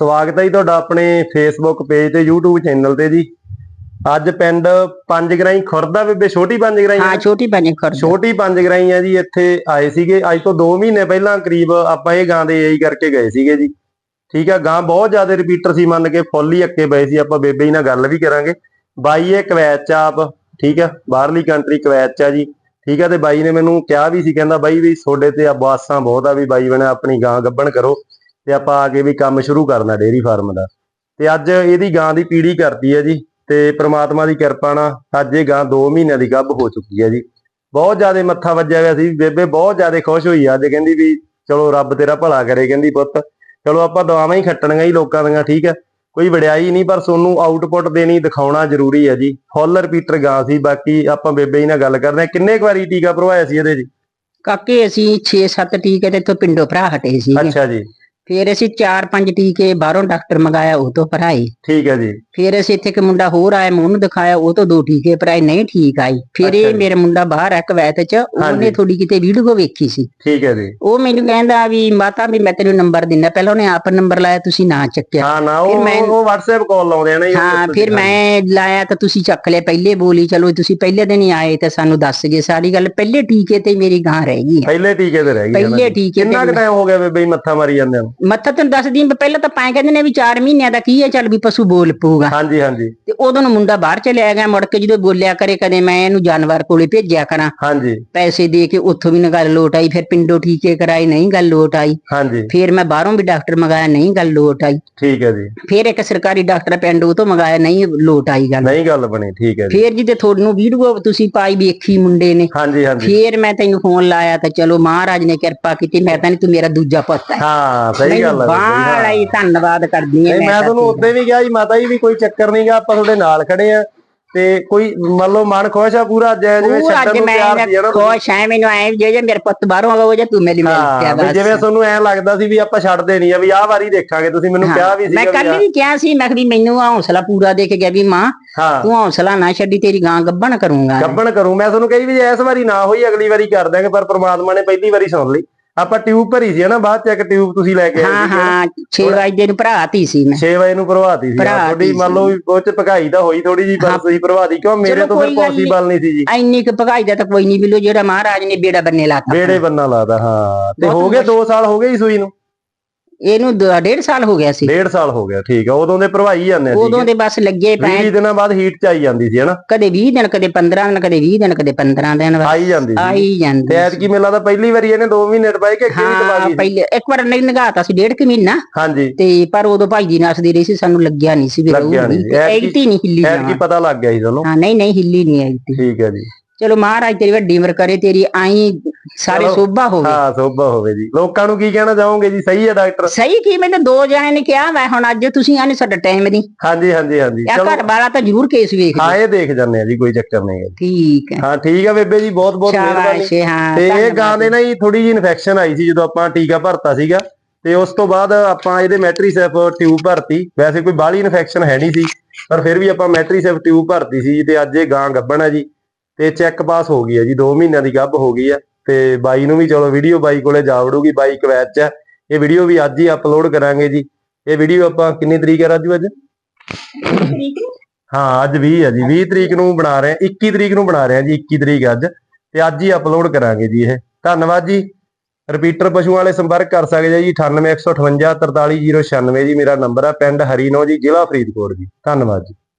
ਸਵਾਗਤ ਹੈ ਜੀ ਤੁਹਾਡਾ ਆਪਣੇ ਫੇਸਬੁੱਕ ਪੇਜ ਤੇ YouTube ਚੈਨਲ ਤੇ ਜੀ। ਅੱਜ ਪਿੰਡ ਪੰਜਗਰਾਈ ਖੁਰਦਾ ਬੇਬੇ ਛੋਟੀ ਪੰਜਗਰਾਈ ਹਾਂ ਛੋਟੀ ਪੰਜ ਖਰਚ ਛੋਟੀ ਪੰਜਗਰਾਈ ਆ ਜੀ ਇੱਥੇ ਆਏ ਸੀਗੇ। ਅੱਜ ਤੋਂ 2 ਮਹੀਨੇ ਪਹਿਲਾਂ ਕਰੀਬ ਆਪਾਂ ਇਹ ਗਾਂ ਦੇ ਇਹੀ ਕਰਕੇ ਗਏ ਸੀਗੇ ਜੀ। ਠੀਕ ਆ ਗਾਂ ਬਹੁਤ ਜ਼ਿਆਦਾ ਰਿਪੀਟਰ ਸੀ ਮੰਨ ਕੇ ਫੁੱਲ ਹੀ ਅੱਕੇ ਪਏ ਸੀ। ਆਪਾਂ ਬੇਬੇ ਜੀ ਨਾਲ ਗੱਲ ਵੀ ਕਰਾਂਗੇ। ਬਾਈ ਇਹ ਕਵੈਤ ਚ ਆਪ ਠੀਕ ਆ? ਬਾਹਰਲੀ ਕੰਟਰੀ ਕਵੈਤ ਚ ਆ ਜੀ। ਠੀਕ ਆ ਤੇ ਬਾਈ ਨੇ ਮੈਨੂੰ ਕਿਹਾ ਵੀ ਸੀ ਕਹਿੰਦਾ ਬਾਈ ਵੀ ਤੁਹਾਡੇ ਤੇ ਆਬਾਸਾਂ ਬਹੁਤ ਆ ਵੀ ਬਾਈ ਬਣੇ ਆਪਣੀ ਗਾਂ ਗੱਭਣ ਕਰੋ। ਤੇ ਆਪਾਂ ਆ ਕੇ ਵੀ ਕੰਮ ਸ਼ੁਰੂ ਕਰਨਾ ਡੇਅਰੀ ਫਾਰਮ ਦਾ। ਤੇ ਅੱਜ ਇਹਦੀ ਗਾਂ ਦੀ ਪੀੜੀ ਕਰਦੀ ਹੈ ਜੀ ਤੇ ਪ੍ਰਮਾਤਮਾ ਦੀ ਕਿਰਪਾ ਨਾਲ ਅੱਜ ਇਹ ਗਾਂ 2 ਮਹੀਨਿਆਂ ਦੀ ਗੱਭ ਹੋ ਚੁੱਕੀ ਹੈ ਜੀ। ਬਹੁਤ ਜ਼ਿਆਦਾ ਮੱਥਾ ਵੱਜਿਆ ਹੋਇਆ ਸੀ ਬੇਬੇ ਬਹੁਤ ਜ਼ਿਆਦਾ ਖੁਸ਼ ਹੋਈ ਅੱਜ ਕਹਿੰਦੀ ਵੀ ਚਲੋ ਰੱਬ ਤੇਰਾ ਭਲਾ ਕਰੇ ਕਹਿੰਦੀ ਪੁੱਤ। ਚਲੋ ਆਪਾਂ ਦੁਆਵਾਂ ਹੀ ਖੱਟਣੀਆਂ ਹੀ ਲੋਕਾਂ ਦੀਆਂ ਠੀਕ ਹੈ। ਕੋਈ ਵਡਿਆਈ ਨਹੀਂ ਪਰ ਤੁਹਾਨੂੰ ਆਊਟਪੁੱਟ ਦੇਣੀ ਦਿਖਾਉਣਾ ਜ਼ਰੂਰੀ ਹੈ ਜੀ। ਫੁੱਲ ਰਿਪੀਟਰ ਗਾਂ ਸੀ ਬਾਕੀ ਆਪਾਂ ਬੇਬੇ ਜੀ ਨਾਲ ਗੱਲ ਕਰਦੇ ਹਾਂ। ਕਿੰਨੇ ਕੁ ਵਾਰੀ ਟੀਕਾ ਭਰਵਾਇਆ ਸੀ ਇਹਦੇ ਜੀ? ਕਾਕੇ ਅਸੀਂ 6-7 ਟੀਕੇ ਤੇ ਇੱਥੋਂ ਪਿੰਡੋਂ ਭਰਾ ਹਟੇ ਸੀ ਅੱਛਾ ਜੀ। ਫਿਰ ਅਸੀਂ 4-5 ਟੀਕੇ ਬਾਹਰੋਂ ਡਾਕਟਰ ਮੰਗਾਇਆ ਉਹ ਤੋਂ ਭਰਾਏ। ਠੀਕ ਹੈ ਜੀ। ਫਿਰ ਅਸੀਂ ਇੱਥੇ ਇੱਕ ਮੁੰਡਾ ਹੋਰ ਆਇਆ ਮੈਂ ਉਹਨੂੰ ਦਿਖਾਇਆ ਉਹ ਤੋਂ ਦੋ ਟੀਕੇ ਭਰਾਏ ਨਹੀਂ ਠੀਕ ਆਈ ਫਿਰ ਇਹ। ਮੇਰਾ ਮੁੰਡਾ ਬਾਹਰ ਆ ਕਵੈਤ ਚ ਉਹਨੇ। ਥੋੜੀ ਕਿਤੇ ਵੀਡੀਓ ਵੇਖੀ ਸੀ। ਠੀਕ ਹੈ ਜੀ। ਉਹ ਮੈਨੂੰ ਕਹਿੰਦਾ ਵੀ ਮਾਤਾ ਵੀ ਮੈਂ ਤੈਨੂੰ ਨੰਬਰ ਦਿੰਦਾ ਪਹਿਲਾਂ ਉਹਨੇ ਆਪ ਨੰਬਰ ਲਾਇਆ ਤੁਸੀਂ ਨਾ ਚੱਕਿਆ। ਹਾਂ ਨਾ ਫਿਰ ਉਹ ਮੈਂ- ਉਹ WhatsApp ਕਾਲ ਲਾਉਂਦੇ ਆ ਨਾ ਹਾਂ ਫਿਰ ਮੈਂ ਲਾਇਆ ਤਾਂ ਤੁਸੀਂ ਚੱਕ ਲਿਆ ਪਹਿਲੇ ਬੋਲੀ ਚਲੋ ਤੁਸੀਂ ਪਹਿਲੇ ਦਿਨ ਹੀ ਆਏ ਤਾਂ ਸਾਨੂੰ ਦੱਸ ਗਏ ਸਾਰੀ ਗੱਲ ਪਹਿਲੇ ਟੀਕੇ ਤੇ ਮੇਰੀ ਗਾਂ ਰਹਿ ਗਈ ਹੈ। ਪਹਿਲੇ ਟੀਕੇ ਤੇ ਰਹਿ ਗਈ ਹੈ ਪਹਿਲੇ। ਟੀਕੇ ਕਿੰਨਾ ਟਾਈਮ ਹੋ ਗਿਆ ਜੀ ਮੱਥਾ ਮਾਰੀ ਜਾਂਦੇ ਨੂੰ? ਮੱਥਾ ਤੈਨੂੰ ਦੱਸਦੀ ਹਾਂ, ਪਹਿਲਾਂ ਤਾਂ ਪਾਏ ਕਹਿੰਦੇ ਨੇ ਵੀ 4 ਮਹੀਨਿਆਂ ਦਾ ਕੀ ਹੈ ਚੱਲ ਵੀ ਪਸ਼ੂ ਬੋਲ ਪਊਗਾ। ਹਾਂਜੀ ਹਾਂਜੀ। ਤੇ ਉਦੋਂ ਨੂੰ ਮੁੰਡਾ ਬਾਹਰ ਚਲਿਆ ਗਿਆ ਮੁੜ ਕੇ ਜਦੋਂ ਬੋਲਿਆ ਕਰੇ ਕਦੇ ਮੈਂ ਇਹਨੂੰ ਜਾਨਵਰ ਕੋਲੇ ਭੇਜਿਆ ਕਰਾਂ। ਹਾਂਜੀ। ਪੈਸੇ ਦੇ ਕੇ ਉੱਥੋਂ ਵੀ ਨਾ ਗੱਲ ਲੋਟ ਆਈ ਫਿਰ ਪਿੰਡੋਂ ਟੀਕੇ ਕਰਾਏ ਨਹੀਂ ਗੱਲ ਲੋਟ ਆਈ। ਹਾਂਜੀ। ਫਿਰ ਮੈਂ ਬਾਹਰੋਂ ਵੀ ਡਾਕਟਰ ਮੰਗਾਇਆ ਨਹੀਂ ਗੱਲ ਲੋਟ ਆਈ। ਠੀਕ ਹੈ ਜੀ। ਫਿਰ ਇੱਕ ਸਰਕਾਰੀ ਡਾਕਟਰ ਪਿੰਡ ਤੋਂ ਮੰਗਾਇਆ ਨਹੀਂ ਲੋਟ ਆਈ ਗੱਲ। ਨਹੀਂ ਗੱਲ ਬਣੀ ਠੀਕ ਹੈ ਜੀ। ਫਿਰ ਜਿੱਦੇ ਤੁਹਾਨੂੰ ਵੀਡੀਓ ਤੁਸੀਂ ਪਾਈ ਵੇਖੀ ਮੁੰਡੇ ਨੇ। ਹਾਂਜੀ ਹਾਂਜੀ। ਫਿਰ ਮੈਂ ਤੈਨੂੰ ਫੋਨ ਲਾਇਆ ਤਾਂ ਚਲੋ ਮਹਾਰਾਜ ਨੇ ਕਿਰਪਾ ਕੀਤੀ ਮੈਂ ਤਾਂ ਨਹੀਂ ਤੂੰ ਮੇਰਾ ਦੂਜਾ ਪੁੱਤ ਹੈ। ਹਾਂ ਸਹੀ ਗੱਲ ਹੈ। ਬਾਹਲਾ ਹੀ। ਧੰਨਵਾਦ ਕਰਦੀ ਹਾਂ ਮੈਂ ਤੁਹਾਨੂੰ ਉੱਤੇ ਵੀ ਕਿਹਾ ਜੀ ਮਾਤਾ ਜੀ ਵੀ ਕੋਈ ਚੱਕਰ ਨਹੀਂਗਾ ਆਪਾਂ ਤੁਹਾਡੇ ਨਾਲ ਖੜੇ ਆ ਤੇ ਕੋਈ ਮੰਨ ਲਓ ਮਨ ਖੁਸ਼ ਆ ਪੂਰਾ ਜੈ ਜਿਵੇਂ ਛੱਡਣ ਨੂੰ ਸੀ ਮੈਂ ਨਾ ਖੁਸ਼ ਐ ਮੈਨੂੰ ਐ ਜੇ ਜੇ ਮੇਰੇ ਪੁੱਤ ਬਾਹਰੋਂ ਆਵੇ ਜੇ ਤੂੰ ਮੇਰੀ ਮਿਲ ਕੇ ਵੀ ਜਿਵੇਂ ਤੁਹਾਨੂੰ ਐ ਲੱਗਦਾ ਸੀ ਵੀ ਆਪਾਂ ਛੱਡਦੇ ਨਹੀਂ ਆ ਵੀ ਆਹ ਵਾਰੀ ਦੇਖਾਂਗੇ ਤੁਸੀਂ ਮੈਨੂੰ ਕਿਹਾ ਵੀ ਮੈਂ ਸੀਗਾ ਕੱਲ ਵੀ ਕਿਹਾ ਸੀ ਮੈਂ ਕਿਹਾ ਵੀ ਮੈਨੂੰ ਹੌਸਲਾ ਪੂਰਾ ਦੇ ਕੇ ਗਿਆ ਵੀ ਮਾਂ ਤੂੰ ਹੌਸਲਾ ਨਾ ਛੱਡੀ ਤੇਰੀ ਗਾਂ ਗੱਭਣ ਕਰੂੰਗਾ। ਗੱਬਣ ਕਰੂੰ ਮੈਂ ਤੁਹਾਨੂੰ ਕਹੀ ਵੀ ਜੇ ਇਸ ਵਾਰੀ ਨਾ ਹੋਈ ਅਗਲੀ ਵਾਰੀ ਕਰ ਦਾਂਗੇ ਪਰ ਪ੍ਰਮਾਤਮਾ ਨੇ ਪਹਿਲੀ ਵਾਰੀ ਸੁਣ ਲਈ। ਆਪਾਂ ਟਿਊਬ ਭਰੀ ਸੀ ਨਾ ਬਾਅਦ ਚ ਇੱਕ ਟਿਊਬ ਤੁਸੀਂ ਲੈ ਕੇ ਆਏ ਹਾਂ ਸੀਗੇ। ਹਾਂ 6 ਵਜੇ ਨੂੰ ਭਰਾਤੀ ਸੀ ਮੈਂ 6 ਵਜੇ ਨੂੰ ਭਰਵਾਤੀ ਸੀ ਭਰਵਾਤੀ ਤੁਹਾਡੀ ਮੰਨ ਲਓ ਵੀ ਉਹ ਚ ਭਗਾਈ ਤਾਂ ਹੋਈ ਥੋੜੀ ਜੀ ਪਰ ਹਾਂ। ਤੁਸੀਂ ਭਰਵਾਤੀ ਕਿਉਂ ਮੇਰੇ ਚਲੋ ਤੋਂ ਫਿਰ ਕੋਈ ਗੱਲ ਨੀ। ਪੋਸੀਬਲ ਨਹੀਂ ਸੀ ਜੀ ਐਨੀ ਕੁ ਭਗਾਈ ਦਾ ਤਾਂ ਕੋਈ ਨਹੀਂ ਬਿਲੋ ਜਿਹੜਾ ਮਹਾਰਾਜ ਨੇ ਬੇੜਾ ਬੰਨੇ ਲਾਤਾ ਬੇੜੇ ਬੰਨਾ ਲਾਦਾ ਹਾਂ ਤੇ ਹੋ ਗਏ 2 ਸਾਲ ਹੋ ਗਏ ਹੀ ਸੂਈ ਨੂੰ ਇਹਨੂੰ ਦ- ਡੇਢ ਸਾਲ ਹੋ ਗਿਆ ਸੀ। ਡੇਢ ਸਾਲ ਹੋ ਗਿਆ ਠੀਕ ਆ ਉਦੋਂ ਦੇ ਭਰਵਾਈ ਜਾਂਦੇ ਆ ਉਦੋਂ ਦੇ ਬਸ ਲੱਗੇ ਪਏ 20 ਦਿਨਾਂ ਬਾਅਦ ਹੀਟ ਚ ਆਈ ਜਾਂਦੀ ਸੀ ਹਨਾ? ਕਦੇ 20 ਦਿਨ ਕਦੇ 15 ਦਿਨ ਕਦੇ 20 ਦਿਨ ਕਦੇ 15 ਦਿਨ ਆਈ ਜਾਂਦੀ ਸੀ। ਆਈ ਤੇ ਜਾਂਦੇ ਐਤਕੀ ਮੇਲਾ ਤਾਂ ਪਹਿਲੀ ਵਾਰੀ ਇਹਨੇ 2 ਮਹੀਨੇ ਟਪਾਏ ਕਿ ਅੱਗੇ ਵੀ ਟਪਾ ਹਾਂ ਗਈ ਸੀ? ਪਹਿਲੇ ਇੱਕ ਵਾਰ ਨਹੀਂ ਨਗਾਤਾ ਸੀ ਡੇਢ ਕੁ ਮਹੀਨਾ। ਹਾਂਜੀ। ਤੇ ਪਰ ਉਦੋਂ ਭਾਈ ਜੀ ਨੱਸਦੀ ਰਹੀ ਸੀ ਸਾਨੂੰ ਲੱਗਿਆ ਨਹੀਂ ਸੀ ਵੀ ਲੱਗਿਆ ਨੀ ਸੀ। ਐਤਕੀ- ਐਗਤੀ ਨਹੀਂ ਹਿੱਲੀ ਐਤਕੀ। ਪਤਾ ਲੱਗ ਗਿਆ ਸੀ ਤੁਹਾਨੂੰ ਹਾਂ ਨਹੀਂ ਨਹੀਂ ਹਿੱਲੀ ਨਹੀਂ ਐਗਤੀ ਠੀਕ ਹੈ ਜੀ। ਚਲੋ ਮਹਾਰਾਜ ਤੇਰੀ ਵੱਡੀ ਉਮਰ ਕਰੇ ਤੇਰੀ ਆਈ ਸਾਰੇ ਚਲੋ। ਸੋਭਾ ਹੋਵੇ। ਹਾਂ ਸੋਭਾ ਹੋਵੇ ਜੀ। ਲੋਕਾਂ ਨੂੰ ਕੀ ਕਹਿਣਾ ਚਾਹੋਗੇ ਜੀ? ਸਹੀ ਹੈ ਡਾਕਟਰ? ਸਹੀ ਕੀ? ਮੈਨੂੰ ਦੋ ਜਣੇ ਨੇ ਕਿਹਾ ਮੈਂ ਹੁਣ ਅੱਜ ਤੁਸੀਂ ਆਨੇ ਸਾਡਾ ਟਾਈਮ ਨਹੀਂ ਹਾਂਜੀ ਹਾਂਜੀ ਹਾਂਜੀ। ਆ ਚਲੋ। ਘਰ ਵਾਲਾ ਤਾਂ ਜ਼ਰੂਰ ਕੇਸ ਵੇਖ ਹਾਂ ਇਹ ਦੇਖ ਜਾਂਦੇ ਆ ਜੀ ਕੋਈ ਚੱਕਰ ਨਹੀਂ ਹੈ। ਠੀਕ ਹੈ। ਹਾਂ ਠੀਕ ਆ ਬੇਬੇ ਜੀ ਬਹੁਤ ਬਹੁਤ ਮਿਹਰਬਾਨੀ। ਸ਼ਾਬਾਸ਼ ਹਾਂ ਤੇ ਇਹ। ਗਾਂ ਦੇ ਨਾ ਜੀ ਥੋੜੀ ਜੀ ਇਨਫੈਕਸ਼ਨ ਆਈ ਸੀ ਜਦੋਂ ਆਪਾਂ ਟੀਕਾ ਭਰਤਾ ਸੀਗਾ। ਤੇ ਉਸ ਤੋਂ ਬਾਅਦ ਆਪਾਂ ਇਹਦੇ ਮੈਟਰੀਸੈਫ ਟਿਊਬ ਭਰਤੀ। ਵੈਸੇ ਕੋਈ ਬਾਹਲੀ ਇਨਫੈਕਸ਼ਨ ਹੈ ਨਹੀਂ ਸੀ ਪਰ ਫਿਰ ਵੀ ਆਪਾਂ ਮੈਟਰੀਸੈਫ ਟਿਊਬ ਭਰਤੀ ਸੀ ਤੇ ਅੱਜ ਇਹ ਗਾਂ ਗੱਭਣ ਹੈ ਜੀ। ਤੇ ਚੈੱਕ ਪਾਸ ਹੋ ਗਈ ਹੈ ਜੀ 2 ਮਹੀਨਿਆਂ ਦੀ ਗੱਭ ਹੋ ਗਈ ਹੈ ਤੇ ਬਾਈ ਨੂੰ ਵੀ ਚਲੋ ਵੀਡੀਓ ਬਾਈ ਕੋਲੇ ਜਾ ਵੜੂਗੀ, ਬਾਈ ਕਵੈਤ ਚ ਇਹ ਵੀਡੀਓ ਵੀ ਅੱਜ ਹੀ ਅਪਲੋਡ ਕਰਾਂਗੇ ਜੀ। ਇਹ ਵੀਡੀਓ ਆਪਾਂ ਕਿੰਨੀ ਤਰੀਕ ਹੈ ਰਾਜੂ ਅੱਜ? ਹਾਂ, ਅੱਜ 20 ਹੈ ਜੀ। 20 ਤਰੀਕ ਨੂੰ ਬਣਾ ਰਹੇ ਹਾਂ 21 ਤਰੀਕ ਨੂੰ ਬਣਾ ਰਹੇ ਹਾਂ ਜੀ 21 ਤਰੀਕ ਅੱਜ। ਤੇ ਅੱਜ ਹੀ ਅਪਲੋਡ ਕਰਾਂਗੇ ਜੀ ਇਹ। ਧੰਨਵਾਦ ਜੀ। ਰਿਪੀਟਰ ਪਸ਼ੂਆਂ ਵਾਲੇ ਸੰਪਰਕ ਕਰ ਸਕਦੇ ਆ ਜੀ 98158 43096 ਜੀ, ਮੇਰਾ ਨੰਬਰ ਹੈ, ਪਿੰਡ ਹਰੀਨੋ ਜੀ, ਜ਼ਿਲ੍ਹਾ ਫਰੀਦਕੋਟ ਜੀ। ਧੰਨਵਾਦ ਜੀ।